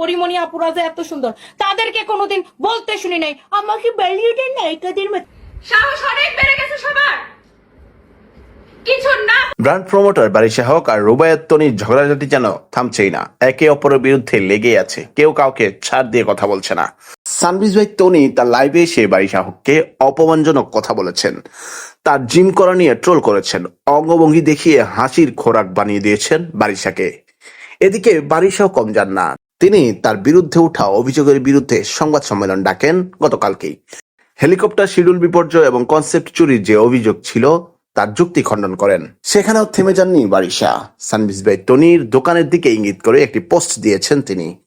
পরিমণি আপুরা যে এত সুন্দর। তাদেরকে কোনোদিন বলতে শুনি নাই। আমাকে বলিউডের নায়িকাদের মতো? সাহস অনেক বেড়ে গেছে সবার। কিছু ব্র্যান্ড প্রমোটার বারিশা হক আর রুবায়ত তনির ঝগড়াঝাটি যেন থামছেই না। একে অপরের বিরুদ্ধে লেগে আছে। কেউ কাউকে ছাড় দিয়ে কথা বলছে না। সানবিজ ভাই তনি তার লাইভে এসে বারিশা হককে অপমানজনক কথা বলেছেন। তার জিম করা নিয়ে ট্রোল করেছেন। অঙ্গভঙ্গি দেখিয়ে হাসির খোরাক বানিয়ে দিয়েছেন বারিশাকে এদিকে বারিশাও কম যান না। তিনি তার বিরুদ্ধে ওঠা অভিযোগের বিরুদ্ধে সংবাদ সম্মেলন ডাকেন গতকালকেই। হেলিকপ্টার শিডিউল বিপর্যয় এবং কনসেপ্ট চুরির যে অভিযোগ ছিল, তার যুক্তি খণ্ডন করেন। সেখানেও থেমে যাননি বারিশা। সানবিজ ভাই টনির দোকানের দিকে ইঙ্গিত করে একটি পোস্ট দিয়েছেন তিনি।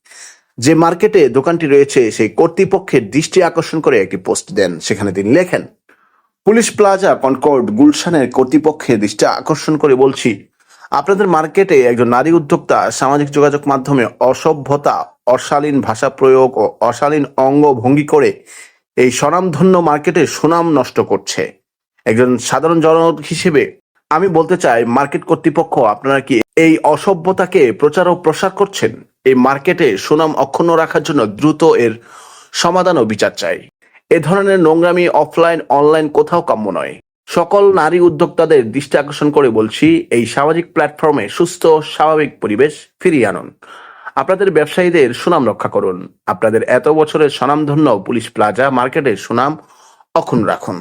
যে মার্কেটে দোকানটি রয়েছে, সেই কর্তৃপক্ষের দৃষ্টি আকর্ষণ করে একটি পোস্ট দেন। সেখানে তিনি লেখেন, পুলিশ প্লাজা কনকর্ড গুলশানের কর্তৃপক্ষের দৃষ্টি আকর্ষণ করে বলছি আপনাদের মার্কেটে একজন নারী উদ্যোক্তা সামাজিক যোগাযোগ মাধ্যমে অসভ্যতা, অশালীন ভাষা প্রয়োগ ও অশালীন অঙ্গভঙ্গি করে এই স্বনামধন্য মার্কেটে সুনাম নষ্ট করছে। একজন সাধারণ জনক হিসেবে আমি বলতে চাই, মার্কেট কর্তৃপক্ষ আপনারা কি এই অসভ্যতাকে প্রচার ও প্রসার করছেন? এই মার্কেটে সুনাম অক্ষুণ্ণ রাখার জন্য দ্রুত এর সমাধান ও বিচার চাই। এ ধরনের নোংরামি অফলাইন, অনলাইন কোথাও কাম্য নয়। সকল নারী উদ্যোক্তাদের দৃষ্টি আকর্ষণ করে বলছি, এই সামাজিক প্ল্যাটফর্মে সুস্থ স্বাভাবিক পরিবেশ ফিরিয়ে আনুন। আপনাদের ব্যবসায়ীদের সুনাম রক্ষা করুন। আপনাদের এত বছরের স্বনামধন্য পুলিশ প্লাজা মার্কেটের সুনাম অক্ষুণ্ণ রাখুন।